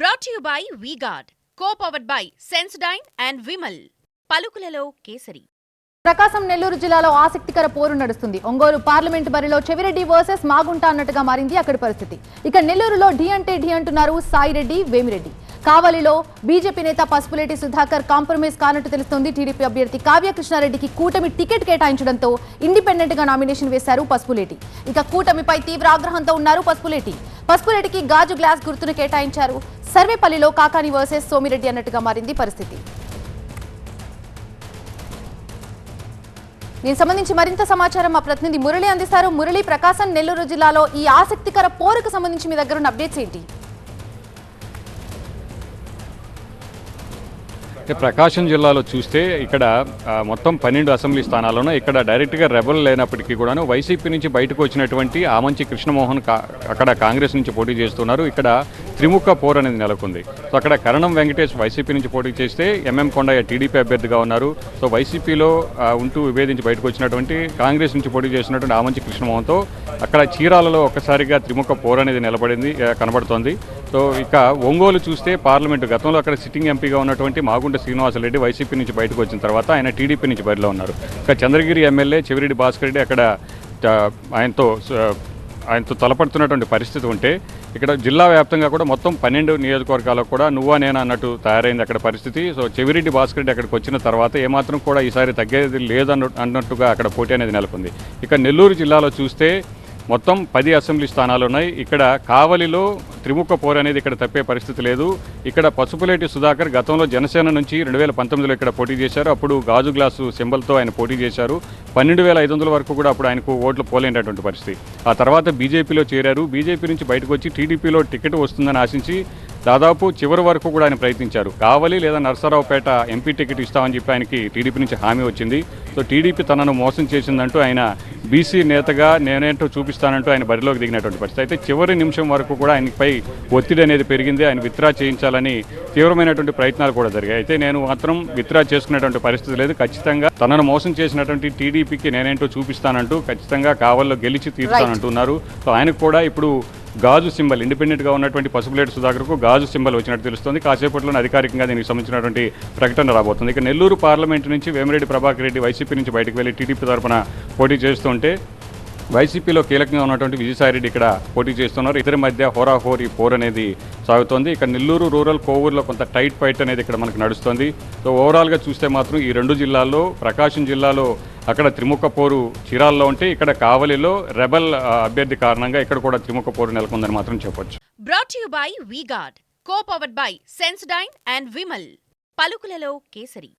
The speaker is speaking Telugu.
Brought you by V-Guard co powered by Sensodyne and Vimal పలుకులలో కేసరి. ప్రకాశం నెల్లూరు జిల్లాలో ఆసక్తికర పోరు నడుస్తుంది. ఒంగోలు పార్లమెంట్ బరిలో చెవిరెడ్డి వర్సెస్ మాగుంట అన్నట్టుగా మారింది అక్కడి పరిస్థితి. ఇక నెల్లూరులో ఢీ అంటే ఢీ అంటున్నారు సాయిరెడ్డి వేమిరెడ్డి. కావలిలో బీజేపీ నేత పసుపులేటి సుధాకర్ కాంప్రమైజ్ కానట్టు తెలుస్తోంది. టీడీపీ అభ్యర్థి కావ్యకృష్ణారెడ్డికి కూటమి టికెట్ కేటాయించడంతో ఇండిపెండెంట్గా నామినేషన్ వేశారు పసుపులేటి. ఇక కూటమిపై తీవ్ర ఆగ్రహంతో ఉన్నారు పసుపులేటి. పసుపురెడ్డికి గాజు గ్లాస్ గుర్తును కేటాయించారు. సర్వేపల్లిలో కాకాని వర్సెస్ సోమిరెడ్డి అన్నట్టుగా మారింది పరిస్థితి. దీనికి సంబంధించి మరింత సమాచారం మా ప్రతినిధి మురళి అందిస్తారు. మురళి ప్రకాశం నెల్లూరు జిల్లాలో ఈ ఆసక్తికర పోరుకు సంబంధించి మీ దగ్గర ఉన్న అప్డేట్స్ ఏంటి? అయితే ప్రకాశం జిల్లాలో చూస్తే ఇక్కడ మొత్తం పన్నెండు అసెంబ్లీ స్థానాలను ఇక్కడ డైరెక్ట్గా రెబల్ లేనప్పటికీ కూడాను వైసీపీ నుంచి బయటకు వచ్చినటువంటి ఆమంచి కృష్ణమోహన్ అక్కడ కాంగ్రెస్ నుంచి పోటీ చేస్తున్నారు. ఇక్కడ త్రిముఖ పోర్ అనేది నెలకొంది. సో అక్కడ కరణం వెంకటేష్ వైసీపీ నుంచి పోటీ చేస్తే ఎంఎం కొండయ్య టీడీపీ అభ్యర్థిగా ఉన్నారు. సో వైసీపీలో ఉంటూ విభేదించి బయటకు వచ్చినటువంటి కాంగ్రెస్ నుంచి పోటీ చేసినటువంటి ఆమంచి కృష్ణమోహన్తో అక్కడ చీరాలలో ఒక్కసారిగా త్రిముఖ పోర్ అనేది నిలబడింది కనబడుతోంది. సో ఇక ఒంగోలు చూస్తే పార్లమెంటు గతంలో అక్కడ సిట్టింగ్ ఎంపీగా ఉన్నటువంటి మాగుంట శ్రీనివాసరెడ్డి వైసీపీ నుంచి బయటకు వచ్చిన తర్వాత ఆయన టీడీపీ నుంచి బరిలో ఉన్నారు. ఇక చంద్రగిరి ఎమ్మెల్యే చెవిరెడ్డి భాస్కర్ రెడ్డి అక్కడ ఆయనతో ఆయనతో తలపడుతున్నటువంటి పరిస్థితి ఉంటే ఇక్కడ జిల్లా వ్యాప్తంగా కూడా మొత్తం పన్నెండు నియోజకవర్గాలకు కూడా నువ్వా నేనా అన్నట్టు తయారైంది అక్కడ పరిస్థితి. సో చెవిరెడ్డి భాస్కర్ రెడ్డి అక్కడికి వచ్చిన తర్వాత ఏమాత్రం కూడా ఈసారి తగ్గేది లేదన్న అన్నట్టుగా అక్కడ పోటీ అనేది నెలకొంది. ఇక నెల్లూరు జిల్లాలో చూస్తే మొత్తం పది అసెంబ్లీ స్థానాలు ఉన్నాయి. ఇక్కడ కావలిలో త్రిముఖ పోరు అనేది ఇక్కడ తప్పే పరిస్థితి లేదు. ఇక్కడ పసుపులేటి సుధాకర్ గతంలో జనసేన నుంచి రెండు వేల పంతొమ్మిదిలో ఇక్కడ పోటీ చేశారు. అప్పుడు గాజు గ్లాసు సింబల్తో ఆయన పోటీ చేశారు. పన్నెండు వేల ఐదు వందల వరకు కూడా అప్పుడు ఆయనకు ఓట్లు పోలేనటువంటి పరిస్థితి. ఆ తర్వాత బీజేపీలో చేరారు. బీజేపీ నుంచి బయటకు వచ్చి టీడీపీలో టికెట్ వస్తుందని ఆశించి దాదాపు చివరి వరకు కూడా ఆయన ప్రయత్నించారు. కావలి లేదా నరసరావుపేట ఎంపీ టికెట్ ఇస్తామని చెప్పి ఆయనకి టీడీపీ నుంచి హామీ వచ్చింది. సో టీడీపీ తనను మోసం చేసిందంటూ ఆయన బీసీ నేతగా నేనేంటో చూపిస్తానంటూ ఆయన బరిలోకి దిగినటువంటి పరిస్థితి. అయితే చివరి నిమిషం వరకు కూడా ఆయనపై ఒత్తిడి అనేది పెరిగింది. ఆయన విత్డ్రా చేయించాలని తీవ్రమైనటువంటి ప్రయత్నాలు కూడా జరిగాయి. అయితే నేను మాత్రం విత్డ్రా చేసుకునేటువంటి పరిస్థితి లేదు. ఖచ్చితంగా తనను మోసం చేసినటువంటి టీడీపీకి నేనేంటో చూపిస్తానంటూ ఖచ్చితంగా కావల్లో గెలిచి తీరుతానంటున్నారు. సో ఆయనకు కూడా ఇప్పుడు గాజు సింబల్ ఇండిపెండెంట్గా ఉన్నటువంటి పసుపులేటి సుధాకర్కు గాజు సింబల్ వచ్చినట్టు తెలుస్తుంది. కాసేపట్లోనే అధికారికంగా దీనికి సంబంధించినటువంటి ప్రకటన రాబోతుంది. ఇక నెల్లూరు పార్లమెంట్ నుంచి వేమిరెడ్డి ప్రభాకర్ రెడ్డి వైసీపీ నుంచి బయటకు వెళ్ళి టీడీపీ తరఫున పోటీ చేస్తుంటే వైసీపీలో కీలకంగా ఉన్నటువంటి విజయసాయిరెడ్డి ఇక్కడ పోటీ చేస్తున్నారు. ఇద్దరి మధ్య హోరాహోరీ పోర్ అనేది సాగుతోంది. ఇక నెల్లూరు రూరల్ కోవూరులో కొంత టైట్ ఫైట్ అనేది ఇక్కడ మనకు నడుస్తుంది. సో ఓవరాల్గా చూస్తే మాత్రం ఈ రెండు జిల్లాల్లో ప్రకాశం జిల్లాలో అక్కడ త్రిముఖ పోరు చీరాల్లో ఉంటే ఇక్కడ కావలిలో రెబల్ అభ్యర్థి కారణంగా ఇక్కడ కూడా త్రిముఖ పోరు నెలకొందని మాత్రం చెప్పొచ్చు. Brought you by V-Guard co powered by Sensodyne and Vimal పలుకులలో kesari.